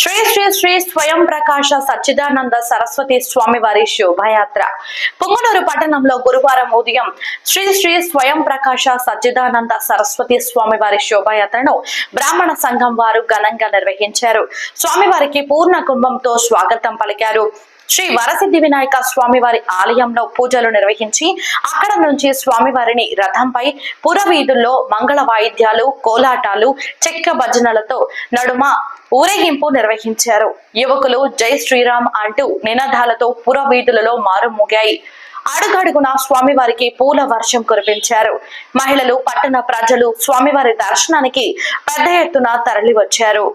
శ్రీ శ్రీ శ్రీ స్వయం ప్రకాశ సచ్చిదానంద సరస్వతి స్వామి వారి శోభాయాత్ర. పొంగనూరు పట్టణంలో గురువారం ఉదయం శ్రీ శ్రీ స్వయం ప్రకాశ సచ్చిదానంద సరస్వతి స్వామి వారి శోభాయాత్రను బ్రాహ్మణ సంఘం వారు ఘనంగా నిర్వహించారు. స్వామివారికి పూర్ణ కుంభంతో స్వాగతం పలికారు. శ్రీ వరసిద్ధి వినాయక స్వామివారి ఆలయంలో పూజలు నిర్వహించి అక్కడ నుంచి స్వామివారిని రథంపై పురవీధుల్లో మంగళ వాయిద్యాలు కోలాటాలు చెక్క భజనలతో నడుమ ఊరేగింపు నిర్వహించారు. యువకులు జై శ్రీరామ్ అంటూ నినాదాలతో పురవీధులలో మారుమోగాయి అడుగడుగున స్వామివారికి పూల వర్షం కురిపించారు. మహిళలు పట్టణ ప్రజలు స్వామివారి దర్శనానికి పెద్ద ఎత్తున తరలివచ్చారు.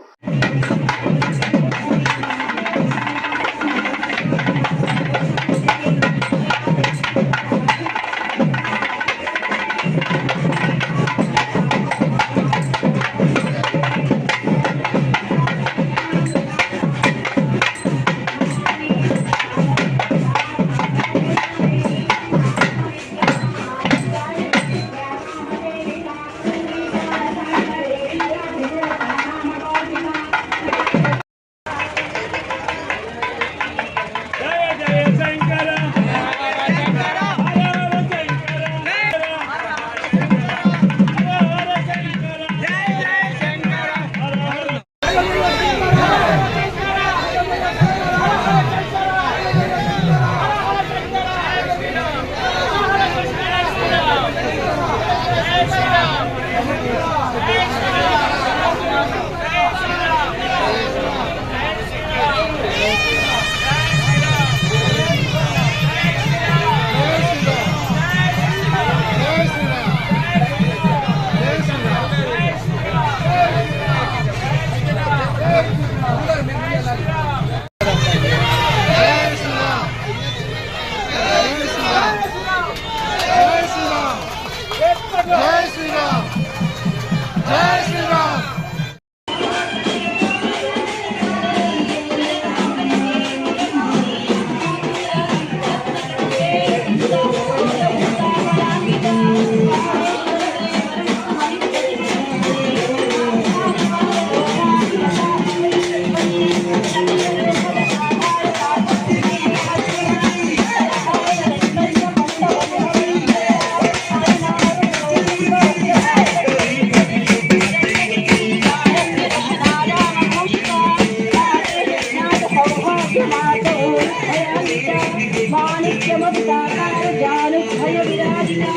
రేషన్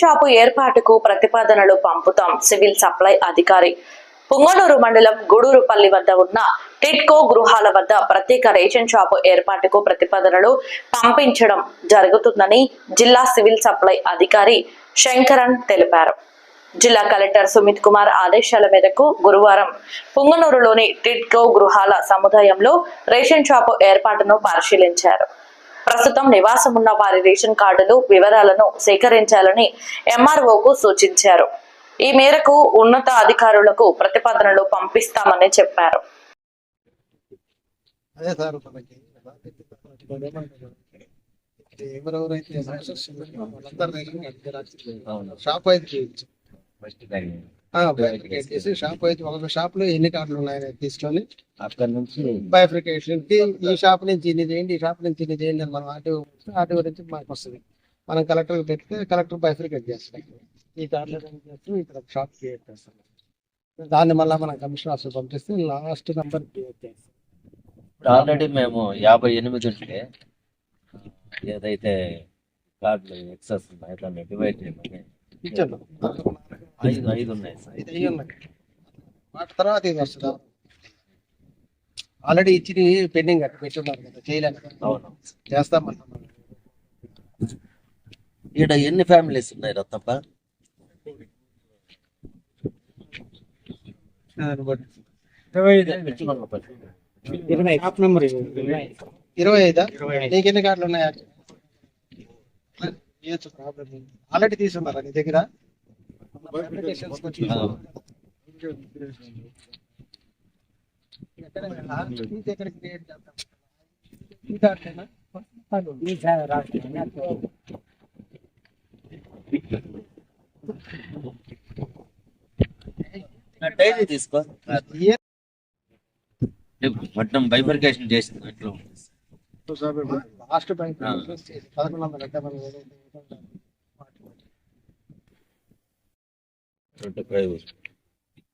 షాపు ఏర్పాటుకు ప్రతిపాదనలు పంపుతాం సివిల్ సప్లై అధికారి. పుంగనూరు మండలం గూడూరుపల్లి వద్ద ఉన్న టిట్కో గృహాల వద్ద ప్రత్యేక రేషన్ షాపు ఏర్పాటుకు ప్రతిపాదనలు పంపించడం జరుగుతుందని జిల్లా సివిల్ సప్లై అధికారి శంకరన్ తెలిపారు. జిల్లా కలెక్టర్ సుమిత్ కుమార్ ఆదేశాల మేరకు గురువారం పుంగనూరులోని టిట్కో గృహాల సముదాయంలో రేషన్ షాపు ఏర్పాటును పరిశీలించారు. ప్రస్తుతం నివాసం ఉన్న వారి రేషన్ కార్డులు వివరాలను సేకరించాలని ఎంఆర్ఓకు సూచించారు. ఈ మేరకు ఉన్నత అధికారులకు ప్రతిపాదనలు పంపిస్తామని చెప్పారు. అదే సార్ మనకి ఎవరెవరైతే షాప్ అయితే బైఫర్కేట్ చేసి షాప్ అయితే ఒక షాప్లో ఎన్ని కార్డులు ఉన్నాయని తీసుకొని అక్కడ నుంచి బైఫ్రికేషన్ ఈ షాప్ నుంచి ఇన్ని చేయండి ఈ షాప్ నుంచి ఇన్ని చేయండి అని మనం ఆర్టీ ఆర్టీ గురించి మనకు వస్తుంది. మనం కలెక్టర్ పెడితే కలెక్టర్ బైఫ్రికేట్ చేస్తాం ఈ కార్డులు చేస్తూ ఇక్కడ షాప్ క్రియేట్ చేస్తాం దాన్ని మళ్ళీ మనం కమిషన్ ఆఫీస్ పంపిస్తే లాస్ట్ నెంబర్ క్రియేట్ చేస్తాం ఆల్రెడీ మేము యాభై ఎనిమిది ఉంటే ఏదైతే కార్డులు ఎక్సెస్ ఉన్నాయి డివైడ్ చేయమని ఇచ్చాను ఐదు ఐదు ఉన్నాయి సార్. ఇది అయ్యి ఉన్నాయి. వాటి తర్వాత ఇది వస్తుందా ఆల్రెడీ ఇచ్చి పెండింగ్ అట్లా పెట్టున్నారు కదా చేయలేదు. అవును. చేస్తాం మళ్ళీ ఇక్కడ ఎన్ని ఫ్యామిలీస్ ఉన్నాయి రత్తప్ప ఇరవై ఐదా. నీకు ఎన్ని కార్డులు ఉన్నాయా? ఆల్రెడీ తీసుకున్నారా నీ దగ్గర? కార్డులేనా? డైలీ తీసుకో ఏ- మొత్తం బైఫర్కేషన్ చేసిన దాంట్లో లాస్ట్ బ్యాంక్ పదకొండు వందల డెబ్బై ఏదైతే ఉందో ట్వంటీ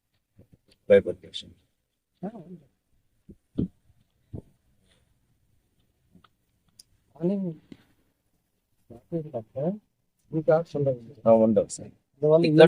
ఫైవ్ బైఫర్కేషన్ కానీ ఈ కార్డ్స్ ఉండవు ఉండవు సార్ అందువల్ల ఇక్కడ